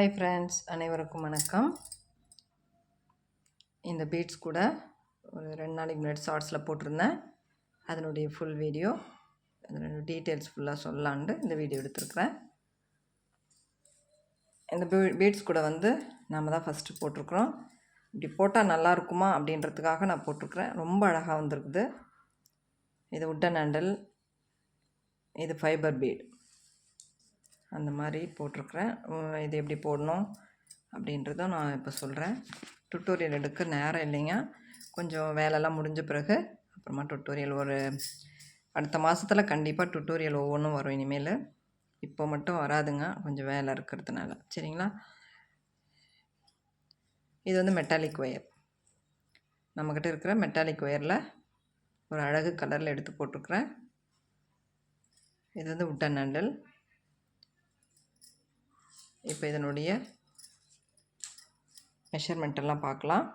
Hi friends அனைவருக்கும் வணக்கம். இந்த பீட்ஸ் கூட ஒரு ரெண்டு நாளைக்கு முன்னாடி ஷார்ட்ஸில் போட்டிருந்தேன். அதனுடைய ஃபுல் வீடியோ அதனுடைய டீட்டெயில்ஸ் ஃபுல்லாக சொல்லலான்ட்டு இந்த வீடியோ எடுத்திருக்கிறேன். இந்த பீட்ஸ் கூட வந்து நாம் தான் ஃபஸ்ட்டு போட்டிருக்குறோம். இப்படி போட்டால் நல்லா இருக்குமா அப்படின்றதுக்காக நான் போட்டிருக்கிறேன். ரொம்ப அழகாக வந்திருக்குது. இது உட்டன் ஹேண்டல் இது ஃபைபர் பீட் அந்த மாதிரி போட்டிருக்கிறேன். இது எப்படி போடணும் அப்படின்றதும் நான் இப்போ சொல்கிறேன் டுட்டோரியல் எடுக்க நேரம் இல்லைங்க. கொஞ்சம் வேலைலாம் முடிஞ்ச பிறகு அப்புறமா டுட்டோரியல் ஒரு அடுத்த மாதத்தில் கண்டிப்பாக டுட்டோரியல் ஒவ்வொன்றும் வரும் இனிமேல். இப்போ மட்டும் வராதுங்க. கொஞ்சம் வேலை இருக்கிறதுனால. சரிங்களா? இது வந்து மெட்டாலிக் ஒயர் நம்மக்கிட்ட இருக்கிற மெட்டாலிக் ஒயரில் ஒரு அழகு கலரில் எடுத்து போட்டிருக்கிறேன். இது வந்து உட்டன் ஹேண்டில் இப்போ இதனுடைய மெஷர்மெண்ட்டெல்லாம் பார்க்கலாம்.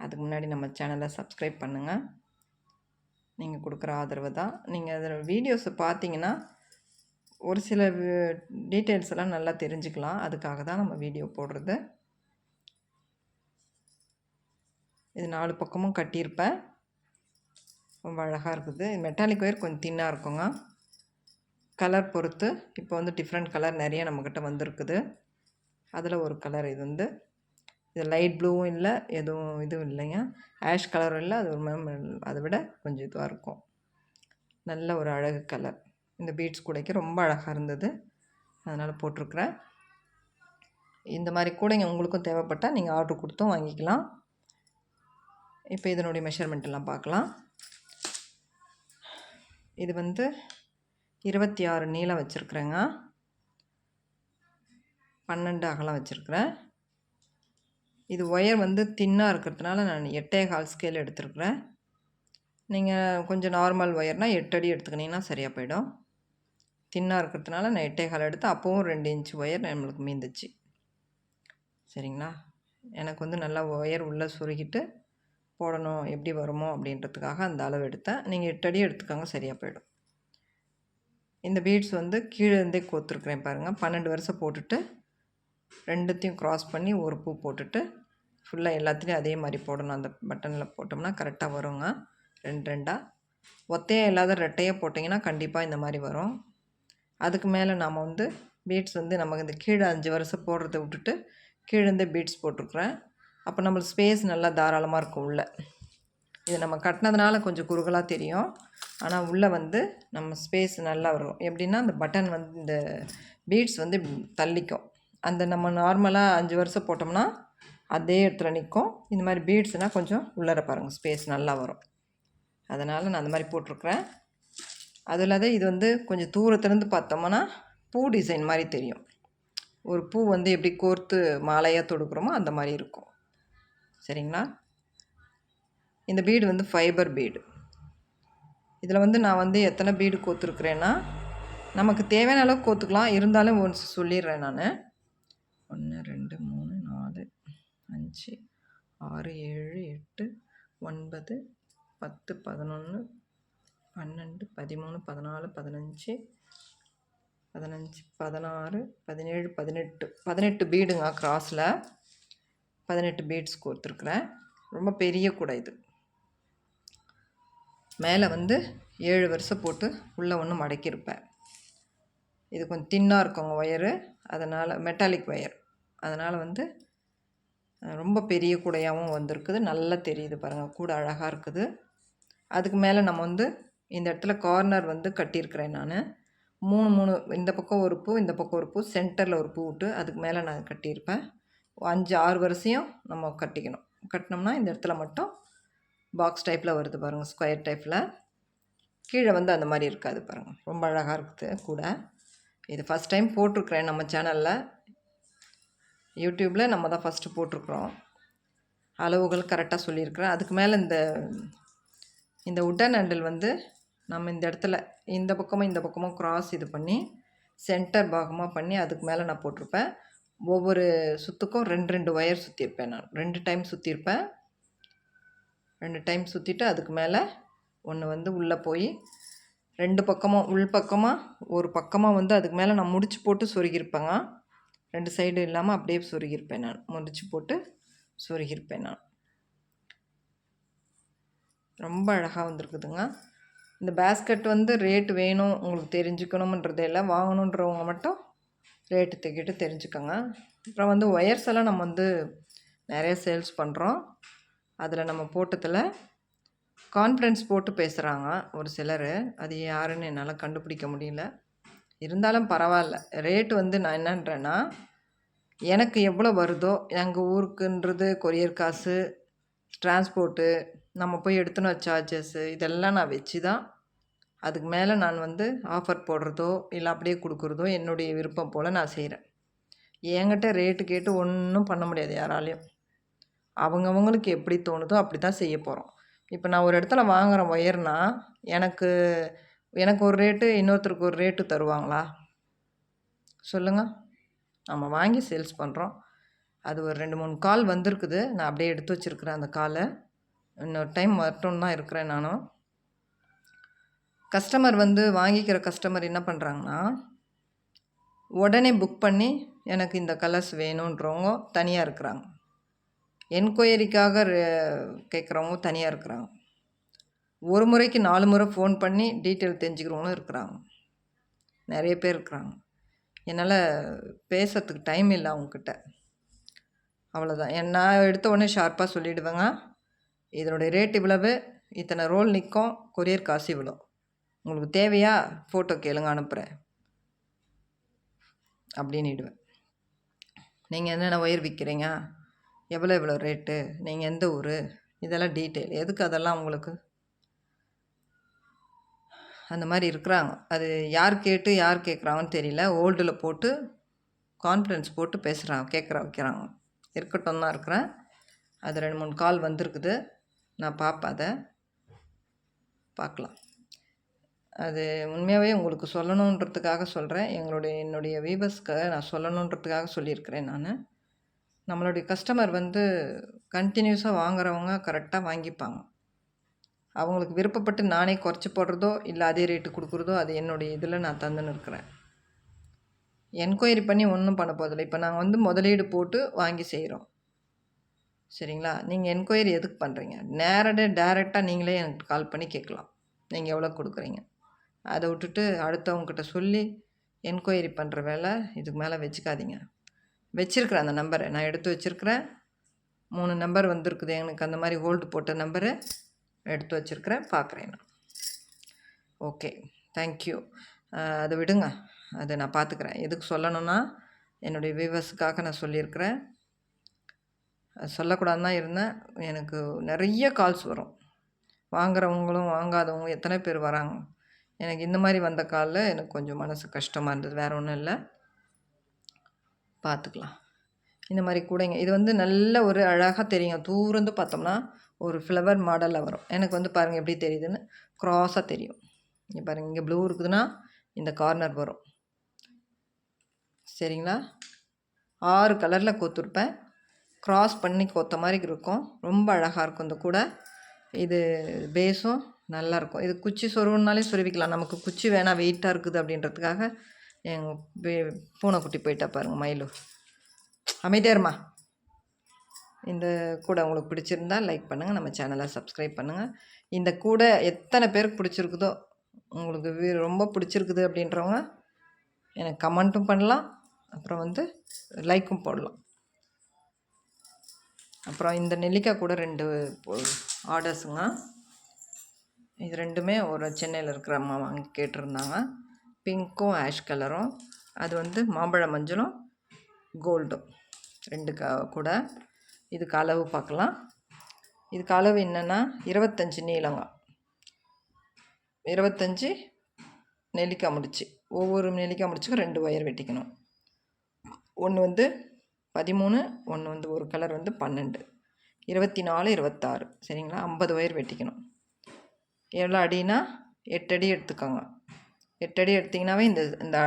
அதுக்கு முன்னாடி நம்ம சேனலை சப்ஸ்கிரைப் பண்ணுங்கள் நீங்கள் கொடுக்குற ஆதரவு தான். நீங்கள் அதில் வீடியோஸை பார்த்தீங்கன்னா ஒரு சில டீட்டெயில்ஸ் எல்லாம் நல்லா தெரிஞ்சுக்கலாம். அதுக்காக தான் நம்ம வீடியோ போடுறது. இது நாலு பக்கமும் கட்டியிருப்பேன். ரொம்ப அழகாக இருக்குது. மெட்டாலிக் ஒயர் கொஞ்சம் தின்னாக இருக்குங்க. கலர் பொறுத்து இப்போ வந்து டிஃப்ரெண்ட் கலர் நிறைய நம்மக்கிட்ட வந்திருக்குது. அதில் ஒரு கலர் இது வந்து இது லைட் ப்ளூவும் இல்லை எதுவும் இதுவும் இல்லைங்க. ஆஷ் கலரும் இல்லை அது ஒரு மேம் அதை விட கொஞ்சம் இதுவாக இருக்கும். நல்ல ஒரு அழகு கலர் இந்த பீட்ஸ் கூடைக்கு ரொம்ப அழகாக இருந்தது. அதனால் போட்டிருக்குறேன். இந்த மாதிரி கூடைங்க உங்களுக்கும் தேவைப்பட்டால் நீங்கள் ஆர்டர் கொடுத்தும் வாங்கிக்கலாம். இப்போ இதனுடைய மெஷர்மெண்ட்லாம் பார்க்கலாம். இது வந்து இருபத்தி ஆறு நீளம் வச்சுருக்குறேங்க. பன்னெண்டு அகலம் வச்சுருக்குறேன். இது ஒயர் வந்து தின்னாக இருக்கிறதுனால நான் எட்டே கால் ஸ்கேல் எடுத்துருக்குறேன். நீங்கள் கொஞ்சம் நார்மல் ஒயர்னால் எட்டு அடி எடுத்துக்கினீங்கன்னா சரியாக போயிடும். தின்னாக இருக்கிறதுனால நான் எட்டே கால் எடுத்து அப்போவும் ரெண்டு இன்ச் ஒயர் நம்மளுக்கு மீந்துச்சு. சரிங்களா? எனக்கு வந்து நல்லா ஒயர் உள்ளே சுருகிட்டு போடணும் எப்படி வருமோ அப்படின்றதுக்காக அந்த அளவு எடுத்தேன். நீங்கள் எட்டு அடி எடுத்துக்கோங்க சரியாக போயிடும். இந்த பீட்ஸ் வந்து கீழே இருந்தே கோத்துருக்குறேன் பாருங்கள் பன்னெண்டு வருஷம் போட்டுட்டு ரெண்டுத்தையும் க்ராஸ் பண்ணி ஒரு பூ போட்டுட்டு ஃபுல்லாக எல்லாத்துலேயும் அதே மாதிரி போடணும். அந்த பட்டனில் போட்டோம்னா கரெக்டாக வருங்க. ரெண்டு ரெண்டாக ஒத்தையாக இல்லாத ரெட்டையாக போட்டிங்கன்னா கண்டிப்பாக இந்த மாதிரி வரும். அதுக்கு மேலே நாம் வந்து பீட்ஸ் வந்து நமக்கு இந்த கீழே அஞ்சு வருஷம் போடுறத விட்டுட்டு கீழேருந்தே பீட்ஸ் போட்டிருக்குறேன். அப்போ நம்மளுக்கு ஸ்பேஸ் நல்லா தாராளமாக இருக்கும் உள்ளே. இது நம்ம கட்டினதுனால கொஞ்சம் குறுகலாக தெரியும். ஆனால் உள்ளே வந்து நம்ம ஸ்பேஸ் நல்லா வரும். எப்படின்னா அந்த பட்டன் வந்து இந்த பீட்ஸ் வந்து தள்ளிக்கும். அந்த நம்ம நார்மலாக அஞ்சு வருஷம் போட்டோம்னா அதே இடத்துல நிற்கும் இந்த மாதிரி பீட்ஸ்னால் கொஞ்சம் உள்ளர பாருங்கள் ஸ்பேஸ் நல்லா வரும். அதனால் நான் அந்த மாதிரி போட்டிருக்குறேன். அது இல்லாத இது வந்து கொஞ்சம் தூரத்துலேருந்து பார்த்தோம்னா பூ டிசைன் மாதிரி தெரியும். ஒரு பூ வந்து எப்படி கோர்த்து மாலையாக தொடுக்குறோமோ அந்த மாதிரி இருக்கும். சரிங்களா? இந்த பீடு வந்து ஃபைபர் பீடு. இதில் வந்து நான் வந்து எத்தனை பீடு கோத்துருக்குறேன்னா நமக்கு தேவையான அளவுக்கு கோத்துக்கலாம். இருந்தாலும் ஒன்ஸ் சொல்லிடுறேன் நான். ஒன்று ரெண்டு மூணு நாலு அஞ்சு ஆறு ஏழு எட்டு ஒன்பது பத்து பதினொன்று பன்னெண்டு பதிமூணு பதினாலு பதினஞ்சு பதினஞ்சு பதினாறு பதினேழு பதினெட்டு. பதினெட்டு பீடுங்க க்ராஸில் பதினெட்டு பீட்ஸ் கோர்த்துருக்குறேன் ரொம்ப பெரிய கூட இது. மேலே வந்து ஏழு வருஷம் போட்டு உள்ளே ஒன்று மடக்கியிருப்பேன் இது கொஞ்சம் தின்னாக இருக்குங்க ஒயரு. அதனால் மெட்டாலிக் ஒயர் அதனால் வந்து ரொம்ப பெரிய கூடையாகவும் வந்திருக்குது. நல்லா தெரியுது பாருங்கள் கூட அழகாக இருக்குது. அதுக்கு மேலே நம்ம வந்து இந்த இடத்துல கார்னர் வந்து கட்டியிருக்கிறேன் நான். மூணு மூணு இந்த பக்கம் ஒரு பூ இந்த பக்கம் ஒரு பூ சென்டரில் ஒரு பூ விட்டு அதுக்கு மேலே நான் கட்டியிருப்பேன். அஞ்சு ஆறு வருஷம் நம்ம கட்டிக்கணும். கட்டினோம்னா இந்த இடத்துல மட்டும் பாக்ஸ் டைப்பில் வருது பாருங்கள் ஸ்கொயர் டைப்பில் கீழே வந்து அந்த மாதிரி இருக்காது பாருங்கள் ரொம்ப அழகாக இருக்குது கூட. இது ஃபஸ்ட் டைம் போட்டிருக்குறேன் நம்ம சேனலில் யூடியூப்பில் நம்ம தான் ஃபஸ்ட்டு போட்டிருக்குறோம். அளவுகள் கரெக்டாக சொல்லியிருக்கிறேன். அதுக்கு மேலே இந்த இந்த உட்டன் ஹேண்டில் வந்து நம்ம இந்த இடத்துல இந்த பக்கமும் இந்த பக்கமும் க்ராஸ் இது பண்ணி சென்டர் பாகமாக பண்ணி அதுக்கு மேலே நான் போட்டிருப்பேன். ஒவ்வொரு சுற்றுக்கும் ரெண்டு ரெண்டு ஒயர் சுற்றிருப்பேன் நான். ரெண்டு டைம் சுற்றிருப்பேன் ரெண்டு டைம் சுற்றிட்டு அதுக்கு மேலே ஒன்று வந்து உள்ளே போய் ரெண்டு பக்கமும் உள் பக்கமாக ஒரு பக்கமாக வந்து அதுக்கு மேலே நான் முடிச்சு போட்டு சொருகியிருப்பேங்க. ரெண்டு சைடு இல்லாமல் அப்படியே சொருகியிருப்பேன் நான். முடிச்சு போட்டு சொருகியிருப்பேன் நான். ரொம்ப அழகாக வந்திருக்குதுங்க. இந்த பேஸ்கட் வந்து ரேட் வேணும் உங்களுக்கு தெரிஞ்சுக்கணுமன்றதே எல்லாம் வாங்கணுன்றவங்க மட்டும் ரேட்டு தக்கிட்டு தெரிஞ்சுக்கோங்க. அப்புறம் வந்து ஒயர்ஸ் எல்லாம் நம்ம வந்து நிறைய சேல்ஸ் பண்ணுறோம் அதில் நம்ம போட்டதில் கான்ஃபிடென்ஸ் போட்டு பேசுகிறாங்க ஒரு சிலர். அது யாருன்னு என்னால் கண்டுபிடிக்க முடியல. இருந்தாலும் பரவாயில்ல. ரேட்டு வந்து நான் என்னன்றேன்னா எனக்கு எவ்வளோ வருதோ எங்கள் ஊருக்குன்றது கொரியர் காசு டிரான்ஸ்போர்ட்டு நம்ம போய் எடுத்துன்னு சார்ஜஸ்ஸு இதெல்லாம் நான் வச்சு தான் அதுக்கு மேலே நான் வந்து ஆஃபர் போடுறதோ இல்லை அப்படியே கொடுக்குறதோ என்னுடைய விருப்பம் போல் நான் செய்கிறேன் என்கிட்ட ரேட்டு கேட்டு ஒன்றும் பண்ண முடியாது யாராலையும். அவங்கவுங்களுக்கு எப்படி தோணுதோ அப்படி தான் செய்ய போகிறோம் இப்போ நான் ஒரு இடத்துல வாங்குகிற ஒயர்னா எனக்கு எனக்கு ஒரு ரேட்டு இன்னொருத்தருக்கு ஒரு ரேட்டு தருவாங்களா? சொல்லுங்கள் நம்ம வாங்கி சேல்ஸ் பண்ணுறோம் அது ஒரு ரெண்டு மூணு கால் வந்திருக்குது. நான் அப்படியே எடுத்து வச்சுருக்கிறேன் அந்த காலை. இன்னொரு டைம் மட்டும் தான் இருக்கிறேன் நானும் கஸ்டமர் வந்து வாங்கிக்கிற கஸ்டமர் என்ன பண்ணுறாங்கன்னா உடனே புக் பண்ணி எனக்கு இந்த கலர்ஸ் வேணுன்றவங்க தனியாக இருக்கிறாங்க. என்கொயரிக்காக கேட்குறவங்க தனியாக இருக்கிறாங்க. ஒரு முறைக்கு நாலு முறை ஃபோன் பண்ணி டீட்டெயில் தெரிஞ்சுக்கிறவங்களும் இருக்கிறாங்க. நிறைய பேர் இருக்கிறாங்க. என்னால் பேசுறதுக்கு டைம் இல்லை அவங்கக்கிட்ட அவ்வளோதான் நான் எடுத்த உடனே ஷார்ப்பாக சொல்லிவிடுவேங்க இதனுடைய ரேட் இவ்வளவு இத்தனை ரோல் நிற்கும் கொரியர் காசு இவ்வளோ. உங்களுக்கு தேவையா? ஃபோட்டோ கேளுங்க அனுப்புகிறேன் அப்படின்னுடுவேன் நீங்கள் என்னென்ன ஒயர் விற்கிறீங்க எவ்வளோ எவ்வளோ ரேட்டு? நீங்கள் எந்த ஊர்? இதெல்லாம் டீட்டெயில். எதுக்கு அதெல்லாம் உங்களுக்கு? அந்த மாதிரி இருக்கிறாங்க. அது யார் கேட்டு யார் கேட்குறாங்கன்னு தெரியல. ஓல்டில் போட்டு கான்ஃபிடென்ஸ் போட்டு பேசுகிறாங்க கேட்குற வைக்கிறாங்க. இருக்கட்டும் தான் இருக்கிறேன். அது ரெண்டு மூணு கால் வந்திருக்குது. நான் பார்ப்பேன் அதை. பார்க்கலாம். அது உண்மையாகவே உங்களுக்கு சொல்லணுன்றதுக்காக சொல்கிறேன் எங்களுடைய என்னுடைய வீவர்ஸ்க்கு நான் சொல்லணுன்றதுக்காக சொல்லியிருக்கிறேன் நான். நம்மளுடைய கஸ்டமர் வந்து கண்டினியூஸாக வாங்குறவங்க கரெக்டாக வாங்கிப்பாங்க. அவங்களுக்கு விருப்பப்பட்டு நானே குறைச்சி போடுறதோ இல்லை அதே ரேட்டு கொடுக்குறதோ அது என்னுடைய இதில் நான் தந்துன்னு இருக்கிறேன் என்கொயரி பண்ணி ஒன்றும் பண்ண போதில்லை இப்போ நாங்கள் வந்து முதலீடு போட்டு வாங்கி செய்கிறோம் சரிங்களா? நீங்கள் என்கொயரி எதுக்கு பண்ணுறீங்க நேரடியாக டேரெக்டாக நீங்களே எனக்கு கால் பண்ணி கேட்கலாம். நீங்கள் எவ்வளோ கொடுக்குறீங்க? அதை விட்டுட்டு அடுத்தவங்கக்கிட்ட சொல்லி என்கொயரி பண்ணுற வேலை இதுக்கு மேலே வச்சுக்காதீங்க. வச்சுருக்குறேன் அந்த நம்பரை நான் எடுத்து வச்சுருக்கிறேன் மூணு நம்பர் வந்திருக்குது. எனக்கு அந்த மாதிரி ஹோல்டு போட்ட நம்பரு எடுத்து வச்சுருக்கிறேன். பார்க்குறேன் நான். ஓகே தேங்க்யூ அதை விடுங்க. அதை நான் பார்த்துக்குறேன். எதுக்கு சொல்லணும்னா என்னுடைய வியூவர்ஸுக்காக நான் சொல்லியிருக்கிறேன். சொல்லக்கூடாதுன்னு தான் இருந்தேன். எனக்கு நிறைய கால்ஸ் வரும். வாங்குறவங்களும் வாங்காதவங்களும் எத்தனை பேர் வராங்க? எனக்கு இந்த மாதிரி வந்த காலில் எனக்கு கொஞ்சம் மனசு கஷ்டமாக இருந்தது. வேறு ஒன்றும் இல்லை. பார்த்துக்கலாம் இந்த மாதிரி கூடைங்க இது வந்து நல்ல ஒரு அழகாக தெரியும். தூரந்து பார்த்தோம்னா ஒரு ஃப்ளவர் மாடலில் வரும். எனக்கு வந்து பாருங்கள் எப்படி தெரியுதுன்னு க்ராஸாக தெரியும். இங்கே பாருங்கள் இங்கே ப்ளூ இருக்குதுன்னா இந்த கார்னர் வரும். சரிங்களா? ஆறு கலரில் கோத்துருப்பேன். க்ராஸ் பண்ணி கோத்த மாதிரி இருக்கும். ரொம்ப அழகாக இருக்கும் இந்த கூடை. இது பேஸும் நல்லாயிருக்கும் இது குச்சி சொருவுனாலே சொருவிக்கலாம். நமக்கு குச்சி வேணாம் வெயிட்டாக இருக்குது அப்படின்றதுக்காக எங்கள் பூனைக்குட்டி போயிட்டா பாருங்கள் மயிலு. அமைதியாருமா இந்த கூடை உங்களுக்கு பிடிச்சிருந்தா லைக் பண்ணுங்கள் நம்ம சேனலை சப்ஸ்கிரைப் பண்ணுங்கள் இந்த கூடை எத்தனை பேருக்கு பிடிச்சிருக்குதோ உங்களுக்கு ரொம்ப பிடிச்சிருக்குது அப்படின்றவங்க எனக்கு கமெண்ட்டும் பண்ணலாம். அப்புறம் வந்து லைக்கும் போடலாம். அப்புறம் இந்த நெல்லிக்காய் கூட ரெண்டு ஆர்டர்ஸுங்க இது ரெண்டுமே ஒரு சென்னையில் இருக்கிற அம்மா வாங்கி கேட்டிருந்தாங்க. பிங்க்கும் ஆஷ் கலரும். அது வந்து மாம்பழ மஞ்சளும் கோல்டும். ரெண்டு க கூட. இதுக்கு அளவு பார்க்கலாம். இதுக்கு அளவு என்னென்னா இருபத்தஞ்சி நீளங்க இருபத்தஞ்சி நெல்லிக்காய் முடிச்சு. ஒவ்வொரு நெல்லிக்காய் முடிச்சுக்கும் ரெண்டு ஒயர் வெட்டிக்கணும். ஒன்று வந்து பதிமூணு ஒன்று வந்து ஒரு கலர் வந்து பன்னெண்டு. இருபத்தி நாலு இருபத்தாறு. சரிங்களா? ஐம்பது ஒயர் வெட்டிக்கணும். எவ்வளோ அடினா எட்டு அடி எடுத்துக்கோங்க. எட்டடி எடுத்திங்கனாவே இந்த இந்த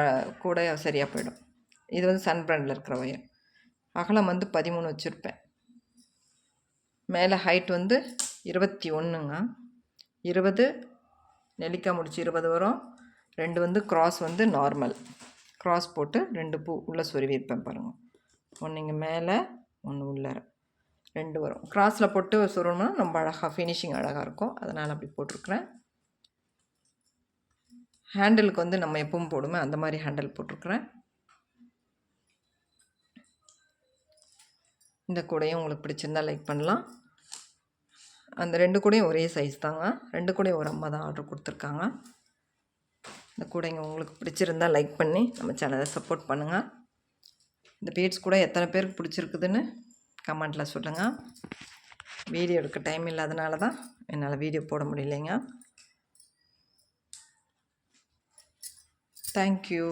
கூடை சரியாக போயிடும். இது வந்து சன் பிராண்டில் இருக்கிற ஒயர். அகலம் வந்து பதிமூணு வச்சுருப்பேன். மேலே ஹைட் வந்து இருபத்தி ஒன்றுங்க இருபது நெல்லிக்காய் முடிச்சு இருபது வரும். ரெண்டு வந்து க்ராஸ் வந்து நார்மல் க்ராஸ் போட்டு ரெண்டு பூ உள்ளே சொருவிருப்பேன் பாருங்கள் ஒன்று இங்கே மேலே ஒன்று உள்ளார ரெண்டு வரும். கிராஸில் போட்டு சொருகணும்னா ரொம்ப அழகாக ஃபினிஷிங் அழகாக இருக்கும். அதனால் அப்படி போட்டிருக்குறேன். ஹேண்டிலுக்கு வந்து நம்ம எப்பவும் போடுமே அந்த மாதிரி ஹேண்டில் போட்டிருக்குறேன். இந்த கூடையும் உங்களுக்கு பிடிச்சிருந்தா லைக் பண்ணலாம். அந்த ரெண்டு கூடையும் ஒரே சைஸ் தாங்க. ரெண்டு கூடையும் ஒரு அம்மா தான் ஆர்டர் கொடுத்துருக்காங்க. இந்த கூடைங்க உங்களுக்கு பிடிச்சிருந்தா லைக் பண்ணி நம்ம சேனலை சப்போர்ட் பண்ணுங்கள் இந்த பீட்ஸ் கூட எத்தனை பேருக்கு பிடிச்சிருக்குதுன்னு கமெண்ட்டில் சொல்லுங்கள் வீடியோ எடுக்க டைம் இல்லாதனால தான் என்னால் வீடியோ போட முடியலைங்க. தேங்க்யூ